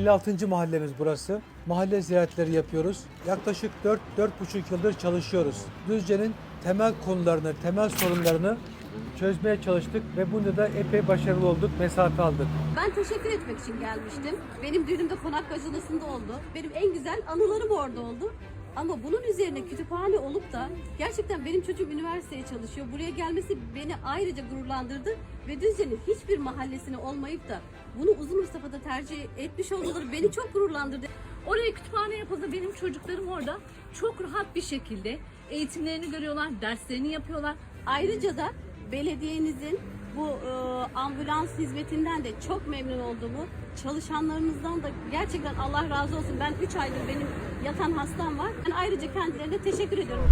56. mahallemiz burası. Mahalle ziyaretleri yapıyoruz. Yaklaşık 4-4,5 yıldır çalışıyoruz. Düzce'nin temel konularını, temel sorunlarını çözmeye çalıştık ve bunda da epey başarılı olduk, mesafe aldık. Ben teşekkür etmek için gelmiştim. Benim düğünüm de konak gazinasında oldu. Benim en güzel anılarım orada oldu. Ama bunun üzerine kütüphane olup da gerçekten benim çocuğum üniversiteye çalışıyor. Buraya gelmesi beni ayrıca gururlandırdı. Ve Düzce'nin hiçbir mahallesine olmayıp da bunu Uzun Mustafa'da tercih etmiş olmaları beni çok gururlandırdı. Oraya kütüphane yapıldı. Benim çocuklarım orada çok rahat bir şekilde eğitimlerini görüyorlar, derslerini yapıyorlar. Ayrıca da belediyenizin bu e, ambulans hizmetinden de çok memnun olduğumu, çalışanlarınızdan da gerçekten Allah razı olsun. Ben 3 aydır benim yatan hastam var. Ben ayrıca kendilerine teşekkür ediyorum.